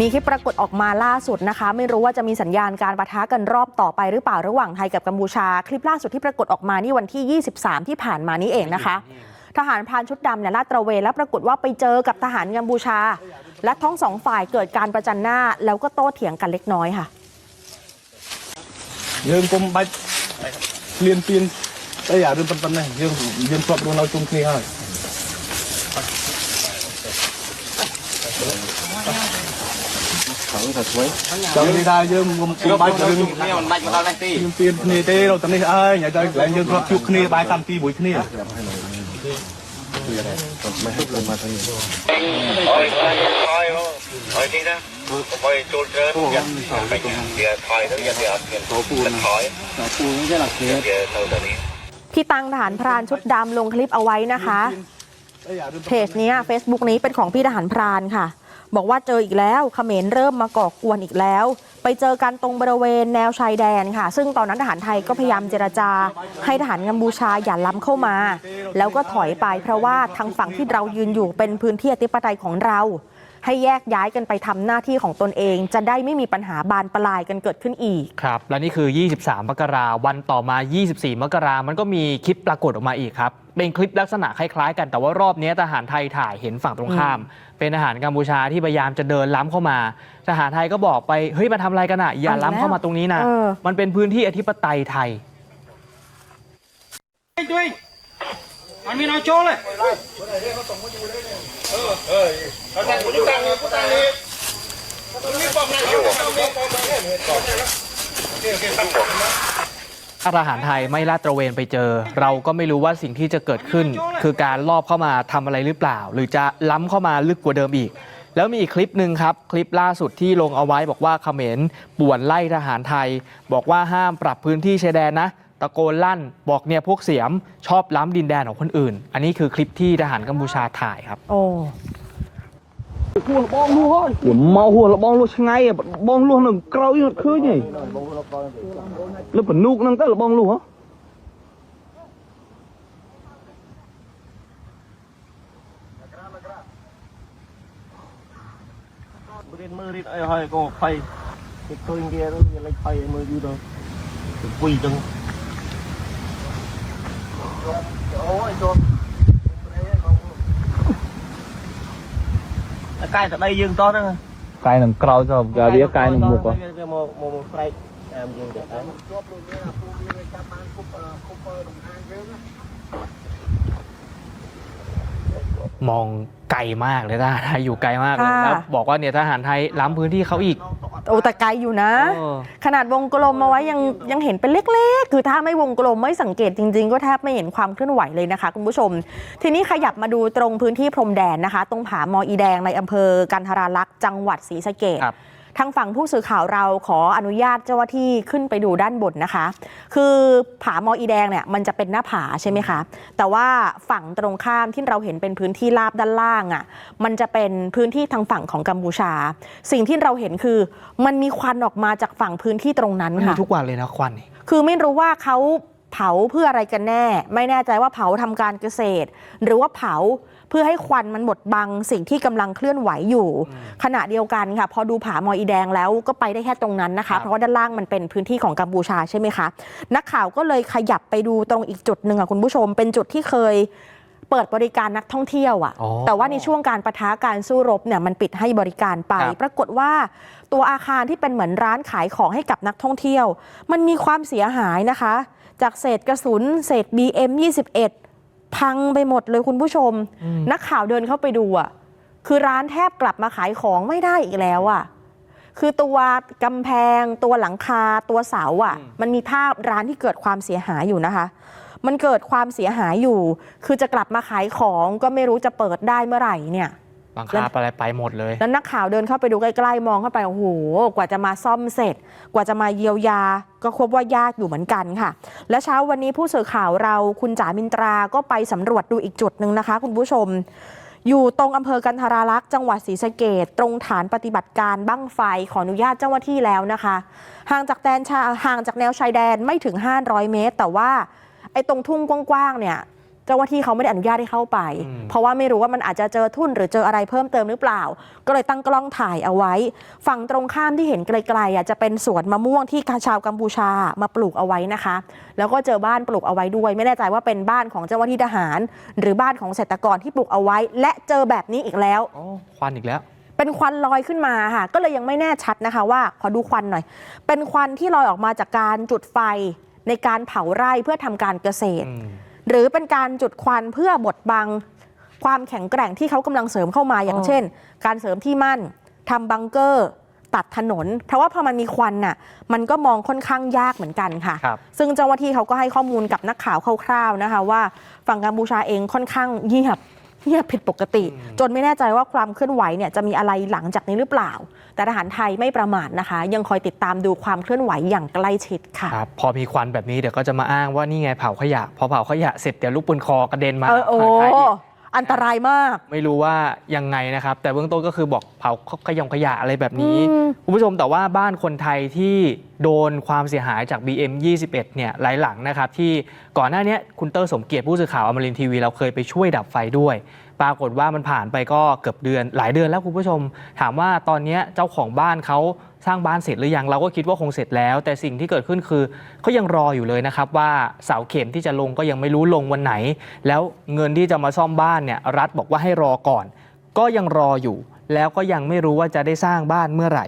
มีคลิปปรากฏออกมาล่าสุดนะคะ ไม่รู้ว่าจะมีสัญญาณการปะทะกันรอบต่อไปหรือเปล่าระหว่างไทยกับกัมพูชา คลิปล่าสุดที่ปรากฏออกมานี่วันที่ 23 ที่ผ่านมานี้เองนะคะ ทหารพรานชุดดำเนี่ยลาดตระเวนแล้วปรากฏว่าไปเจอกับทหารกัมพูชา และทั้งสองฝ่ายเกิดการประจันหน้า แล้วก็โต้เถียงกันเล็กน้อยค่ะ យើងកុំបាច់លៀនពៀនអីអារឿងប៉ុណ្ណឹងយើងយើងធ្លាប់រស់នៅជុំគ្នាហើយ เขสวยจังได้ยืมมกุใบถึงยืมเตียนนี่เต้เราตอนนี้เอ้ยอย่าใแหงยืมรอบชุกนี่ใบตามตีบุยนี่ไม่ให้ลงมาทางนี้โอ้ยโอ้ยโอ้ยโอ้ยจริงนะผมไปจูนเจออย่าเดี๋ยวถอยแล้วอย่าเดี๋ยวเปลี่ยนตัวปูนถอยตัวปูนไม่ใช่หลักเทปเดี๋ยวเราตอนนี้พี่ตังทหารพรานชุดดำลงคลิปเอาไว้นะคะ เพจนี้ Facebook นี้เป็นของพี่ทหารพรานค่ะ บอกว่าเจออีกแล้วเขมรเริ่มมาก่อกวนอีกแล้ว ไปเจอกันตรงบริเวณแนวชายแดนค่ะ ซึ่งตอนนั้นทหารไทยก็พยายามเจรจา ให้ทหารกัมพูชาอย่าล้ำเข้ามา แล้วก็ถอยไปเพราะว่าทางฝั่งที่เรายืนอยู่เป็นพื้นที่อธิปไตยของเรา ให้แยกย้ายกันไปทำหน้าที่ของตนเอง จะได้ไม่มีปัญหาบานปลายกันเกิดขึ้นอีกครับ และนี่คือ 23 มกราวันต่อมา 24 มกรามันก็มีคลิปปรากฏออกมาอีกครับเป็นคลิปลักษณะคล้ายๆกันแต่ว่ารอบนี้ทหารไทยถ่ายเห็นฝั่งตรงข้าม เป็นทหารกัมพูชาที่พยายามจะเดินล้ำเข้ามา ทหารไทยก็บอกไปเฮ้ยมาทำอะไรกันอะอย่าล้ำเข้ามาตรงนี้นะมันเป็นพื้นที่อธิปไตยไทยด้วยมันมีนาโจเลย เอาหารไทยไม่ลาดตระเวนไปเจอ เราก็ไม่รู้ว่าสิ่งที่จะเกิดขึ้น คือการลอบเข้ามาทำอะไรหรือเปล่า หรือจะล้ำเข้ามาลึกกว่าเดิมอีก แล้วมีอีกคลิปหนึ่งครับ คลิปล่าสุดที่ลงเอาไว้บอกว่าเขมรป่วนไล่ทหารไทย บอกว่าห้ามปรับพื้นที่ชายแดนนะ ตะโกนลั่นบอกเนี่ยพวกเสียมชอบล้ำดินแดนของคนอื่น อันนี้คือคลิปที่ทหารกัมพูชาถ่ายครับ โอ้หัวบ้องลูกเฮ้ยหัเมาหัวละบ้องลูกช่างไงบ้องลูกหนั่งเกลาอีกคืนนี่แล้วเป็นนุกนั่งก็ละบ้องลูกเหรอเรียนมือเรียนไอ้หอยก็ไฟเคยเงี้ยแล้วอะไรไฟมืออยู่เด้อ quỳ chân កាយតែដីយើងតោះហ្នឹង កាយនឹងក្រោយទៅវាកាយនឹងមុខហ៎ គេមកមកមកស្រែកតាមយើងទៅតាម มองไกลมากเลยทหารไทยอยู่ไกลมากเลย ค่ะ แล้วบอกว่าเนี่ยทหารไทยล้ำพื้นที่เขาอีก โอ้แต่ไกลอยู่นะ เออ ขนาดวงกลมมาไว้ยังยังเห็นเป็นเล็กๆ คือถ้าไม่วงกลมไม่สังเกตจริง ๆ ก็แทบไม่เห็นความเคลื่อนไหวเลยนะคะ คุณผู้ชม ทีนี้ขยับมาดูตรงพื้นที่พรมแดนนะคะ ตรงผาหมออีแดงในอำเภอกันทราลักษณ์จังหวัดศรีสะเกษ ครับ ทางฝั่งผู้สื่อข่าวเราขออนุญาตเจ้าหน้าที่ขึ้นไปดูด้านบนนะคะ คือผาหมออีแดงเนี่ยมันจะเป็นหน้าผาใช่ไหมคะ แต่ว่าฝั่งตรงข้ามที่เราเห็นเป็นพื้นที่ราบด้านล่างอะ่ะ มันจะเป็นพื้นที่ทางฝั่งของกัมพูชา สิ่งที่เราเห็นคือ มันมีควันออกมาจากฝั่งพื้นที่ตรงนั้นมันมีค่ะ ทุกวันเลยนะควันนี่ คือไม่รู้ว่าเขา เผาเพื่ออะไรกันแน่ ไม่แน่ใจว่าเผาทำการเกษตร หรือว่าเผาเพื่อให้ควันมันบดบังสิ่งที่กำลังเคลื่อนไหวอยู่ ขณะเดียวกันค่ะ พอดูผามอยอีแดงแล้วก็ไปได้แค่ตรงนั้นนะครัคะบเพราะว่าด้านล่างมันเป็นพื้นที่ของกัมพูชาใช่ไหมคะ นักข่าวก็เลยขยับไปดูตรงอีกจุดหนึ่งอะคุณผู้ชม เป็นจุดที่เคยเปิดบริการนักท่องเที่ยวอะอ๋อแต่ว่าในช่วงการประทะการสู้รบเนี่ยมันปิดให้บริการไปครับปรากฏว่าตัวอาคารที่เป็นเหมือนร้านขายของให้กับนักท่องเที่ยว มันมีความเสียหายนะคะ จากเศษกระสุน เศษ BM 21 พังไปหมดเลยคุณผู้ชม นักข่าวเดินเข้าไปดูอะ คือร้านแทบกลับมาขายของไม่ได้อีกแล้วอะ คือตัวกำแพง ตัวหลังคา ตัวเสาอะ มันมีภาพร้านที่เกิดความเสียหายอยู่นะคะ มันเกิดความเสียหายอยู่ คือจะกลับมาขายของก็ไม่รู้จะเปิดได้เมื่อไหร่เนี่ย บางคาบอะไรไปหมดเลย แล้วนักข่าวเดินเข้าไปดูใกล้ๆ มองเข้าไป โอ้โห กว่าจะมาซ่อมเสร็จ กว่าจะมาเยียวยา ก็ควบว่ายากอยู่เหมือนกันค่ะ และเช้าวันนี้ผู้สื่อข่าวเราคุณจ๋ามินตราก็ไปสำรวจดูอีกจุดหนึ่งนะคะ คุณผู้ชม อยู่ตรงอำเภอกันทราลักษณ์จังหวัดศรีสะเกดตรงฐานปฏิบัติการบั้งไฟขออนุญาตเจ้าหน้าที่แล้วนะคะ ห่างจากแดนชาห่างจากแนวชายแดนไม่ถึง 500 เมตร แต่ว่าไอ้ตรงทุ่งกว้างๆเนี่ย เจ้าหน้าที่เขาไม่ได้อนุญาตให้เข้าไปอืมเพราะว่าไม่รู้ว่ามันอาจจะเจอทุ่นหรือเจออะไรเพิ่มเติมหรือเปล่า ก็เลยตั้งกล้องถ่ายเอาไว้ ฝั่งตรงข้ามที่เห็นไกลๆอะจะเป็นสวนมะม่วงที่ชาวกัมพูชามาปลูกเอาไว้นะคะ แล้วก็เจอบ้านปลูกเอาไว้ด้วย ไม่แน่ใจว่าเป็นบ้านของเจ้าหน้าที่ทหาร หรือบ้านของเกษตรกรที่ปลูกเอาไว้ และเจอแบบนี้อีกแล้วอ๋อควันอีกแล้วเป็นควันลอยขึ้นมาค่ะ ก็เลยยังไม่แน่ชัดนะคะว่า ขอดูควันหน่อย เป็นควันที่ลอยออกมาจากการจุดไฟในการเผาไร่เพื่อทำการเกษตรอืม หรือเป็นการจุดควันเพื่อบดบังความแข็งแกร่งที่เขากำลังเสริมเข้ามาอย่างอ๋อเช่น การเสริมที่มั่นทำบังเกอร์ตัดถนน เพราะว่าพอมันมีควันน่ะมันก็มองค่อนข้างยากเหมือนกันค่ะครับซึ่งเจ้าหน้าที่เขาก็ให้ข้อมูลกับนักข่าวคร่าวๆนะคะว่า ฝั่งกัมพูชาเองค่อนข้างเงียบ เงียบผิดปกติ จนไม่แน่ใจว่าความเคลื่อนไหวเนี่ยจะมีอะไรหลังจากนี้หรือเปล่า แต่ทหารไทยไม่ประมาทนะคะ ยังคอยติดตามดูความเคลื่อนไหวอย่างใกล้ชิดค่ะครับพอมีควันแบบนี้เดี๋ยวก็จะมาอ้างว่านี่ไงเผาขยะ พอเผาขยะเสร็จเดี๋ยวลูกปืนคอกระเด็นมาเออโอ้ฝั่งไทย อีกอันตรายมาก ไม่รู้ว่ายังไงนะครับ แต่เบื้องต้นก็คือบอกเผาขยงขยะอะไรแบบนี้อืมคุณผู้ชมแต่ว่าบ้านคนไทยที่โดนความเสียหายจาก BM 21เนี่ยหลายหลังนะครับที่ก่อนหน้านี้คุณเตอร์สมเกียรติผู้สื่อข่าวอมรินทร์ทีวีเราเคยไปช่วยดับไฟด้วย ปรากฏว่ามันผ่านไปก็เกือบเดือน หลายเดือนแล้วคุณผู้ชม ถามว่าตอนนี้เจ้าของบ้านเขาสร้างบ้านเสร็จหรือยังเราก็คิดว่าคงเสร็จแล้ว แต่สิ่งที่เกิดขึ้นคือเขายังรออยู่เลยนะครับว่าเสาเข็มที่จะลงก็ยังไม่รู้ลงวันไหน แล้วเงินที่จะมาซ่อมบ้านเนี่ยรัฐบอกว่าให้รอก่อน ก็ยังรออยู่ แล้วก็ยังไม่รู้ว่าจะได้สร้างบ้านเมื่อไหร่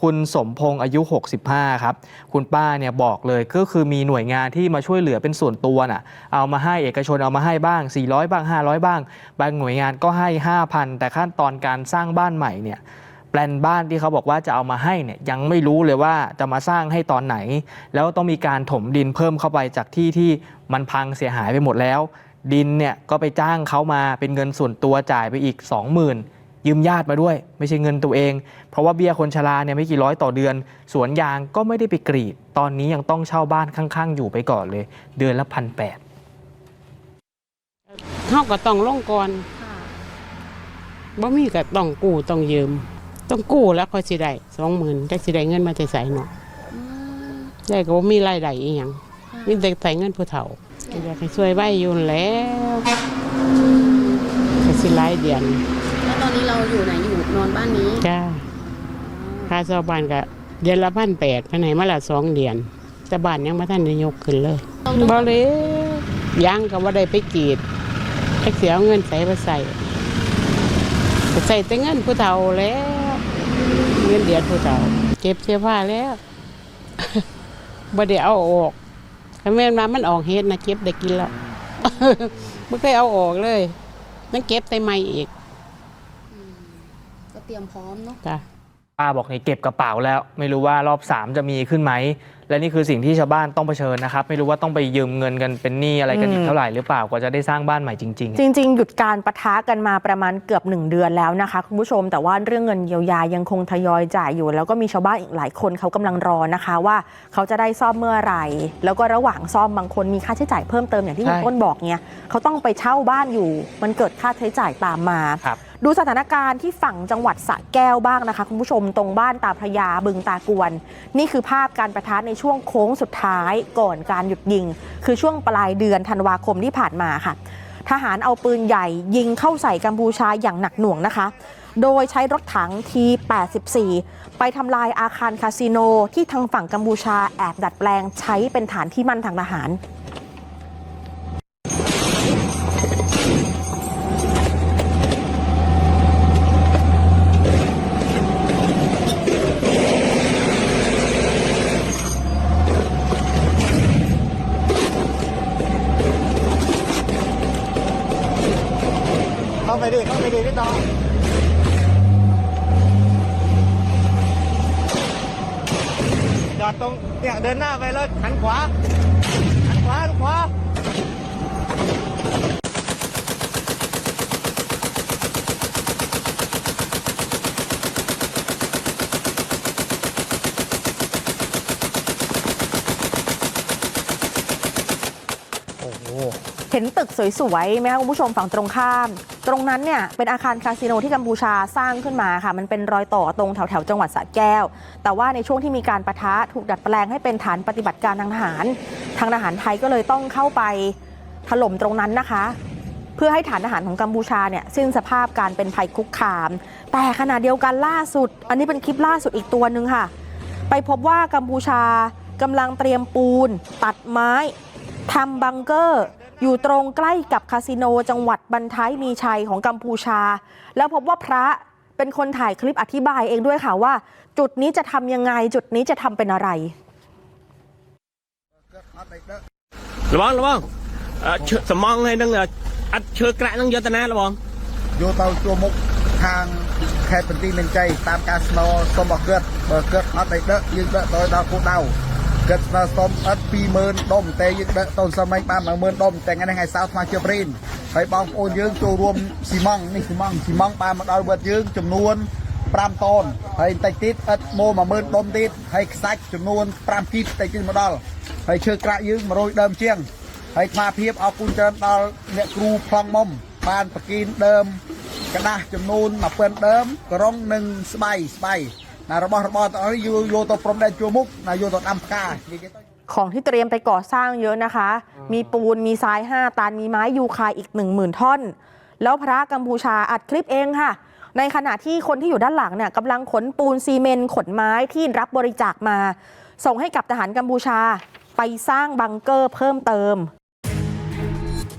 คุณสมพงษ์อายุ 65 ครับ คุณป้าเนี่ยบอกเลยก็คือมีหน่วยงานที่มาช่วยเหลือเป็นส่วนตัวน่ะ เอามาให้เอกชนเอามาให้บ้าง 400 บ้าง 500 บ้าง บางหน่วยงานก็ให้ 5,000 แต่ขั้นตอนการสร้างบ้านใหม่เนี่ยแปลนบ้านที่เขาบอกว่าจะเอามาให้เนี่ยยังไม่รู้เลยว่าจะมาสร้างให้ตอนไหน แล้วต้องมีการถมดินเพิ่มเข้าไปจากที่ที่มันพังเสียหายไปหมดแล้ว ดินเนี่ยก็ไปจ้างเขามาเป็นเงินส่วนตัวจ่ายไปอีก 20,000 ยืมญาติมาด้วย ไม่ใช่เงินตัวเอง เพราะว่าเบี้ยคนชราเนี่ยไม่กี่ร้อยต่อเดือน สวนยางก็ไม่ได้ไปกรีด ตอนนี้ยังต้องเช่าบ้านข้างๆ อยู่ไปก่อนเลย เดือนละพันแปดเฮาก็ต้องลงก่อนบ่มีก็ต้องกู้ต้องยืม ต้องกู้แล้วค่อยสิได้สองหมื่นจักสิได้เงินมาแต่ใส่เนาะได้ก็บ่มีรายได้อีหยังมีแต่ใส่เงินผู้เฒ่าก็อยากให้ช่วยไว้อยู่นั่นแหล้วก็สิหลายเดือนแล้วต อนนี้เราอยู่ไหนอยู่นอนบ้านนี้จ้าค่าเช่าบ้านก็เดือนละพันแปดภายในมาละสองเดือนแต่บ้านยังบ่ทันได้ยกขึ้นเลยบ่เลยยังก็บ่ได้ไปกรีดจักสิเอาเงินใส่ไปใส่ก็ใส่แต่เงินผู้เฒ่าแล้วเงินเดือนผู้เฒ่า เก็บเสื้อผ้าแล้วบ่ได้เอาออกถ้าแม่นมามันออกเฮ็ดนะเก็บได้กินแล้วบ่เคยเอาออกเลยนั่นเก็บแต่ใหม่อีกก็ เตรียมพร้อมเนาะจ้ะป้าบอกเนี่ยเก็บกระเป๋าแล้ว ไม่รู้ว่ารอบ 3 จะมีขึ้นไหม และนี่คือสิ่งที่ชาวบ้านต้องเผชิญนะครับ ไม่รู้ว่าต้องไปยืมเงินกันเป็นหนี้อะไรกันอีอืกมเท่าไหร่หรือเปล่ากว่าจะได้สร้างบ้านใหม่จริงจริง ๆ หยุดการประทะกันมาประมาณเกือบ 1 เดือนแล้วนะคะคุณผู้ชม แต่ว่าเรื่องเงินเยียวยายังคงทยอยจ่ายอยู่ แล้วก็มีชาวบ้านอีกหลายคนเขากำลังรอนะคะว่าเขาจะได้ซ่อมเมื่อไหร่ แล้วก็ระหว่างซ่อมบางคนมีค่าใช้จ่ายเพิ่มเติมอย่างที่ใช่คุณต้นบอกเนี่ยเขาต้องไปเช่าบ้านอยู่ มันเกิดค่าใช้จ่ายตามมาครับ ดูสถานการณ์ที่ฝั่งจังหวัดสระแก้วบ้างนะคะ คุณผู้ชมตรงบ้านตาพระยาบึงตากวน นี่คือภาพการประทะในช่วงโค้งสุดท้ายก่อนการหยุดยิง คือช่วงปลายเดือนธันวาคมที่ผ่านมาค่ะ ทหารเอาปืนใหญ่ยิงเข้าใส่กัมพูชาอย่างหนักหน่วงนะคะ โดยใช้รถถังที84 ไปทำลายอาคารคาสิโนที่ทางฝั่งกัมพูชาแอบดัดแปลงใช้เป็นฐานที่มั่นทางทหาร อดตรงเนี่ยเดินหน้าไปแล้วหันขวาหันขวาหันขวา เห็นตึกสวยๆไหมคะคุณผู้ชมฝั่งตรงข้าม ตรงนั้นเนี่ยเป็นอาคารคาสิโนที่กัมพูชาสร้างขึ้นมาค่ะ มันเป็นรอยต่อตรงแถวๆจังหวัดสระแก้ว แต่ว่าในช่วงที่มีการประทะถูกดัดแปลงให้เป็นฐานปฏิบัติการทางทหาร ทางทหารไทยก็เลยต้องเข้าไปถล่มตรงนั้นนะคะ เพื่อให้ฐานทหารของกัมพูชาเนี่ยสิ้นสภาพการเป็นภัยคุกคาม แต่ขณะเดียวกันล่าสุด อันนี้เป็นคลิปล่าสุดอีกตัวหนึ่งค่ะ ไปพบว่ากัมพูชากำลังเตรียมปูน ตัดไม้ ทำบังเกอร์อยู่ตรงใกล้กับคาสิโนจังหวัดบันทายมีชัยของกัมพูชา แล้วพบว่าพระเป็นคนถ่ายคลิปอธิบายเองด้วยค่ะว่า จุดนี้จะทำยังไง จุดนี้จะทำเป็นอะไรระวังระวังสมองให้นั่งเอัดเชือกระนั่งยตนาระวังโยเตาตัวมุกทางแค่เป็นตีเป็นใจตามการสโนสมบัติเกิดเกิดอัดเดเนอะยืนเด็กโดยดาวคู่ดาว គិតស្មើសុំអត់20000ដុំតែយើងដឹកតូនសម័យបាន10000ដុំតែថ្ងៃនេះថ្ងៃសៅរ៍ថ្មជាព្រីនហើយបងប្អូនយើងចូលរួមស៊ីម៉ង់នេះស៊ីម៉ង់ស៊ីម៉ង់បានមកដល់វត្តយើងចំនួន5តោនហើយបន្តិចទៀតឥតម៉ូ10000ដុំទៀតហើយខ្សាច់ចំនួន5គីបបន្តិចទៀតមកដល់ហើយឈើក្រាក់យើង100ដើមជាងហើយស្មារភាពអរគុណច្រើនដល់អ្នកគ្រូផ្លង់មុំបានប្រគិនដើមកដាស់ចំនួន1000ដើមក្រុងនិងស្បៃស្បៃ นะระบอบระบอบตอนนี้อยู่อยตัพรมได้จูมุกนายโยตัวดำกาของที่เตรียมไปก่อสร้างเยอะนะคะ มีปูนมีทรายห้าตันมีไม้ยูคาอีกหนึ่งหมื่นท่อน แล้วพระกัมพูชาอัดคลิปเองค่ะ ในขณะที่คนที่อยู่ด้านหลังเนี่ยกำลังขนปูนซีเมนขนไม้ที่รับบริจาคมา ส่งให้กับทหารกัมพูชาไปสร้างบังเกอร์เพิ่มเติม